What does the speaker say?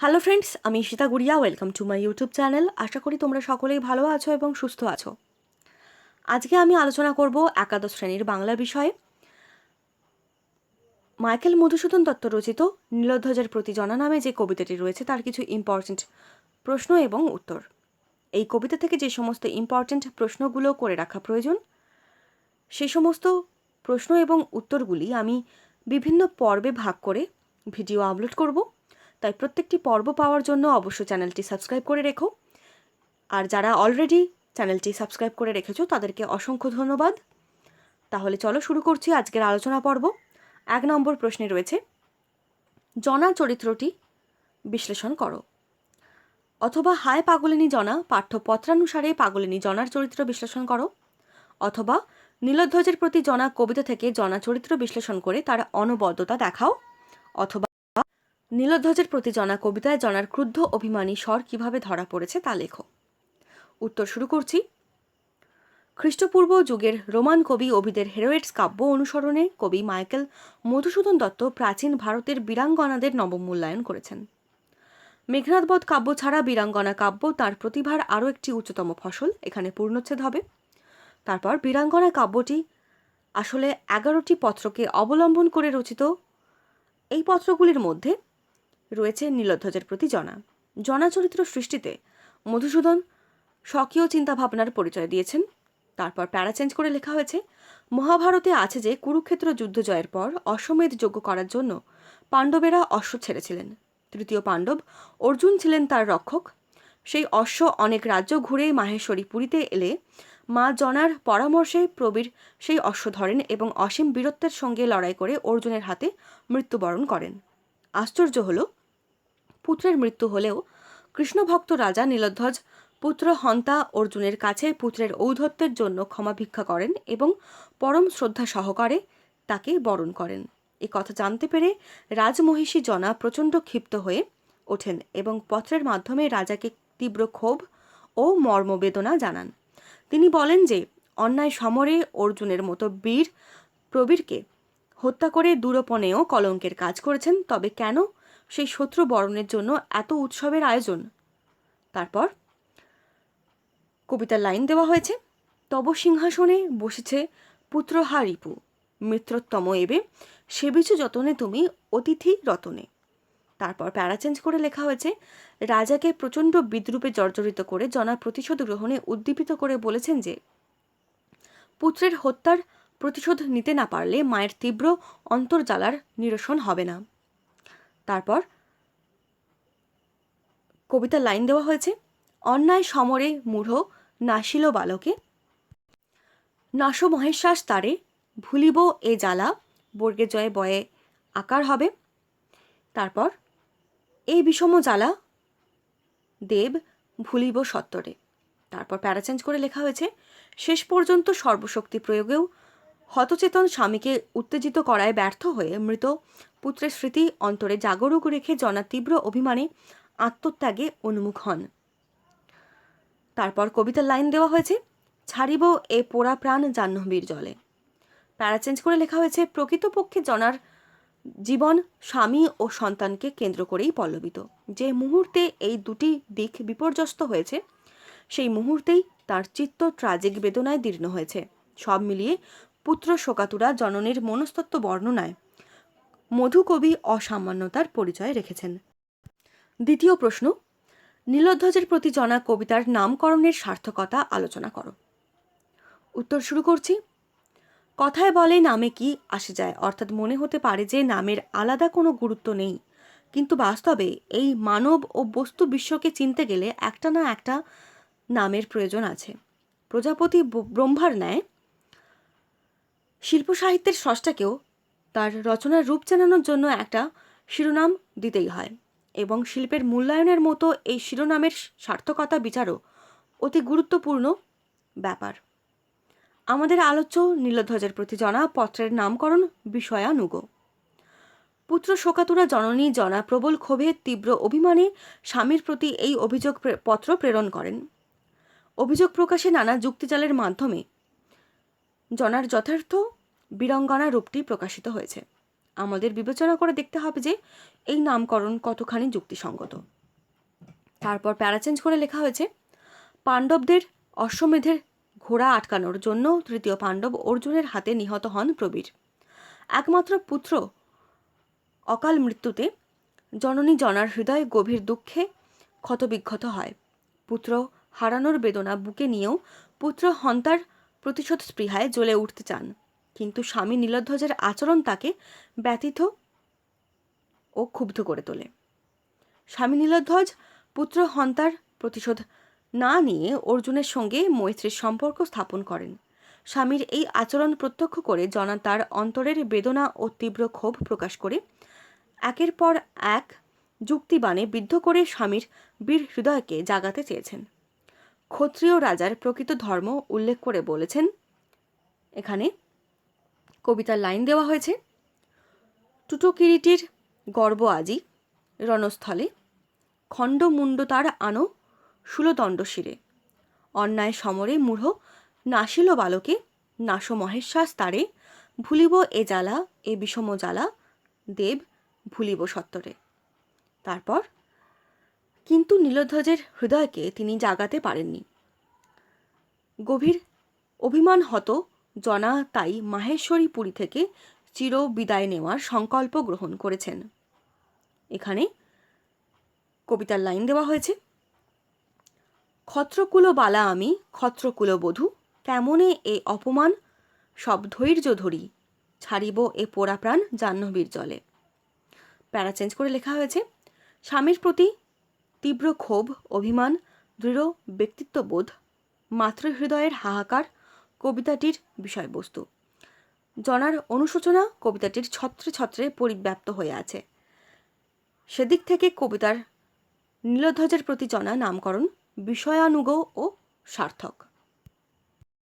Hello friends আমি Ishita Guriya welcome to my YouTube channel আশা করি তোমরা সকলেই ভালো আছো এবং সুস্থ আছো। আজকে আমি আলোচনা করব একাদশ শ্রেণির বাংলা বিষয়ে। মাইকেল মধুসূদন দত্ত রচিত নীলধ্বজের প্রতি জনা নামে যে কবিতাটি রয়েছে, তার কিছু ইম্পর্টেন্ট প্রশ্ন এবং উত্তর। এই কবিতা থেকে যে সমস্ত ইম্পর্টেন্ট প্রশ্নগুলো করে রাখা প্রয়োজন সেই সমস্ত প্রশ্ন এবং উত্তরগুলি আমি বিভিন্ন পর্বে ভাগ করে ভিডিও আপলোড করব। তাই প্রত্যেকটি পর্ব পাওয়ার জন্য অবশ্যই চ্যানেলটি সাবস্ক্রাইব করে রেখো। আর যারা অলরেডি চ্যানেলটি সাবস্ক্রাইব করে রেখেছো, তাদেরকে অসংখ্য ধন্যবাদ। তাহলে চলো শুরু করছি আজকের আলোচনা পর্ব। এক নম্বর প্রশ্নে রয়েছে, জনা চরিত্রটি বিশ্লেষণ করো। অথবা হায় পাগলিনী জনা, পাঠ্যপত্রানুসারে পাগলিনী জনার চরিত্র বিশ্লেষণ করো। অথবা নীলধ্বজের প্রতি জনা কবিতা থেকে জনা চরিত্র বিশ্লেষণ করে তার অনবদ্যতা দেখাও। অথবা নীলধ্বজের প্রতি জনা কবিতায় জনার ক্রুদ্ধ অভিমানী স্বর কীভাবে ধরা পড়েছে তা লেখো। উত্তর শুরু করছি। খ্রিস্টপূর্ব যুগের রোমান কবি অভিদের হেরোয়েটস কাব্য অনুসরণে কবি মাইকেল মধুসূদন দত্ত প্রাচীন ভারতের বীরাঙ্গনাদের নবম মূল্যায়ন করেছেন। মেঘনাথবধ কাব্য ছাড়া বীরাঙ্গনা কাব্য তার প্রতিভার আরও একটি উচ্চতম ফসল, এখানে পূর্ণচ্ছেদ হবে। তারপর বীরাঙ্গনা কাব্যটি আসলে এগারোটি পত্রকে অবলম্বন করে রচিত। এই পত্রগুলির মধ্যে রয়েছে নীলধ্বজের প্রতি জনা। জনা চরিত্র সৃষ্টিতে মধুসূদন স্বকীয় চিন্তাভাবনার পরিচয় দিয়েছেন। তারপর প্যারা চেঞ্জ করে লেখা হয়েছে, মহাভারতে আছে যে কুরুক্ষেত্র যুদ্ধ জয়ের পর অশ্বমেধ যোগ্য করার জন্য পাণ্ডবেরা অশ্ব ছেড়েছিলেন। তৃতীয় পাণ্ডব অর্জুন ছিলেন তার রক্ষক। সেই অশ্ব অনেক রাজ্য ঘুরে মাহেশ্বরী পুরীতে এলে মা জনার পরামর্শে প্রবীর সেই অশ্ব ধরেন এবং অসীম বীরত্বের সঙ্গে লড়াই করে অর্জুনের হাতে মৃত্যুবরণ করেন। আশ্চর্য হল পুত্রের মৃত্যু হলেও কৃষ্ণভক্ত রাজা নীলধ্বজ পুত্র হন্তা অর্জুনের কাছে পুত্রের ঔদ্ধত্যের জন্য ক্ষমা ভিক্ষা করেন এবং পরম শ্রদ্ধা সহকারে তাকে বরণ করেন। এ কথা জানতে পেরে রাজমহিষী জনা প্রচণ্ড ক্ষিপ্ত হয়ে ওঠেন এবং পত্রের মাধ্যমে রাজাকে তীব্র ক্ষোভ ও মর্মবেদনা জানান। তিনি বলেন যে, অন্যায় সমরে অর্জুনের মতো বীর প্রবীরকে হত্যা করে দূরপনেও কলঙ্কের কাজ করেছেন, তবে কেন সেই শত্রু বরণের জন্য এত উৎসবের আয়োজন। তারপর কবিতার লাইন দেওয়া হয়েছে, তব সিংহাসনে বসেছে পুত্র হারিপু, মিত্রোত্তম এবে সেবিছু যতনে তুমি অতিথি রতনে। তারপর প্যারা চেঞ্জ করে লেখা হয়েছে, রাজাকে প্রচণ্ড বিদ্রুপে জর্জরিত করে জনা প্রতিশোধ গ্রহণে উদ্দীপিত করে বলেছেন যে, পুত্রের হত্যার প্রতিশোধ নিতে না পারলে মায়ের তীব্র অন্তর্জালার নিরসন হবে না। তারপর কবিতার লাইন দেওয়া হয়েছে, অন্যায় সমরে মূঢ়, নাসিল বালকে। নাশ মহেশ্বাস তারে, ভুলিব এ জ্বালা, বর্গে জয়ে বয়ে আকার হবে। তারপর, এই বিষম জ্বালা, দেব ভুলিব সত্তরে। তারপর প্যারাচেঞ্জ করে লেখা হয়েছে, শেষ পর্যন্ত সর্বশক্তি প্রয়োগেও হতচেতন স্বামীকে উত্তেজিত করায় ব্যর্থ হয়ে মৃত পুত্রের স্মৃতি অন্তরে জাগরুক রেখে জনা তীব্র অভিমানে আত্মত্যাগে উন্মুখ হন। তারপর কবিতার লাইন দেওয়া হয়েছে, ছাড়িব এ পোড়া প্রাণ জাহ্নবীর জলে। প্যারা চেঞ্জ করে লেখা হয়েছে, প্রকৃতপক্ষে জনার জীবন স্বামী ও সন্তানকে কেন্দ্র করেই পল্লবিত। যে মুহূর্তে এই দুটি দিক বিপর্যস্ত হয়েছে, সেই মুহূর্তেই তার চিত্ত ট্রাজিক বেদনায় দীর্ণ হয়েছে। সব মিলিয়ে পুত্র শোকাতুরা জননীর মনস্তত্ব বর্ণনায় মধুকবি অসামান্যতার পরিচয় রেখেছেন। দ্বিতীয় প্রশ্ন, নীলধ্বজের প্রতি জনা কবিতার নামকরণের সার্থকতা আলোচনা করো। উত্তর শুরু করছি। কথায় বলে নামে কি আসে যায়, অর্থাৎ মনে হতে পারে যে নামের আলাদা কোনো গুরুত্ব নেই, কিন্তু বাস্তবে এই মানব ও বস্তু বিশ্বকে চিনতে গেলে একটা না একটা নামের প্রয়োজন আছে। প্রজাপতি ব্রহ্মার ন্যায় শিল্প সাহিত্যের স্রষ্টাকেও তার রচনার রূপ চেনানোর জন্য একটা শিরোনাম দিতেই হয় এবং শিল্পের মূল্যায়নের মতো এই শিরোনামের সার্থকতা বিচারও অতি গুরুত্বপূর্ণ ব্যাপার। আমাদের আলোচ্য নীলধ্বজের প্রতি জনা পত্রের নামকরণ বিষয়ানুগ পুত্র শোকাতুরা জননী জনা প্রবল ক্ষোভে তীব্র অভিমানে স্বামীর প্রতি এই অভিযোগ পত্র প্রেরণ করেন। অভিযোগ প্রকাশে নানা যুক্তিজালের মাধ্যমে। জনার যথার্থ বীরঙ্গনা রূপটি প্রকাশিত হয়েছে। আমাদের বিবেচনা করে দেখতে হবে যে, এই নামকরণ কতখানি যুক্তিসঙ্গত। তারপর প্যারাচেঞ্জ করে লেখা হয়েছে, পাণ্ডবদের অশ্বমেধের ঘোড়া আটকানোর জন্য তৃতীয় পাণ্ডব অর্জুনের হাতে নিহত হন প্রবীর। একমাত্র পুত্র অকাল মৃত্যুতে জননী জনার হৃদয় গভীর দুঃখে ক্ষতবিক্ষত হয়। পুত্র হারানোর বেদনা বুকে নিয়েও পুত্র হন্তার প্রতিশোধ স্পৃহায় জ্বলে উঠতে চান। কিন্তু স্বামী নীলধ্বজের আচরণ তাকে ব্যথিত ও ক্ষুব্ধ করে তোলে। স্বামী নীলধ্বজ পুত্র হন্তার প্রতিশোধ না নিয়ে অর্জুনের সঙ্গে মৈত্রীর সম্পর্ক স্থাপন করেন। স্বামীর এই আচরণ প্রত্যক্ষ করে জনা তার অন্তরের বেদনা ও তীব্র ক্ষোভ প্রকাশ করে। একের পর এক যুক্তিবাণে বিদ্ধ করে স্বামীর বীর হৃদয়কে জাগাতে চেয়েছেন। ক্ষত্রিয় রাজার প্রকৃত ধর্ম উল্লেখ করে বলেছেন, এখানে কবিতার লাইন দেওয়া হয়েছে। টুটো কিরিটির গর্ব আজি, রণস্থলে, খণ্ডমুণ্ড তার আনো শূলদণ্ড শিরে। অন্যায় সমরে মূঢ় নাসিল বালকে নাশ মহেশ্বাস তারে, ভুলিব এ জ্বালা, এ বিষম জ্বালা, দেব ভুলিব সত্তরে। তারপর, কিন্তু নীলধ্বজের হৃদয়কে তিনি জাগাতে পারেননি। গভীর অভিমান হত জনা তাই মাহেশ্বরী পুরী থেকে চির বিদায় নেওয়ার সংকল্প গ্রহণ করেছেন। এখানে কবিতার লাইন দেওয়া হয়েছে। ক্ষত্রকুল বালা আমি, ক্ষত্রকুল বধূ, কেমনে এ অপমান? সব ধৈর্য ধরি, ছাড়িব এ পোড়া প্রাণ জাহ্নবীর জলে। প্যারা চেঞ্জ করে লেখা হয়েছে, স্বামীর প্রতি তীব্র ক্ষোভ, অভিমান, দৃঢ় ব্যক্তিত্ববোধ, মাতৃহৃদয়ের হাহাকার কবিতাটির বিষয়বস্তু। জনার অনুশোচনা কবিতাটির ছত্রে ছত্রে পরিব্যাপ্ত হয়ে আছে। সেদিক থেকে কবিতার নীলধ্বজের প্রতি জনা নামকরণ বিষয়ানুগ ও সার্থক।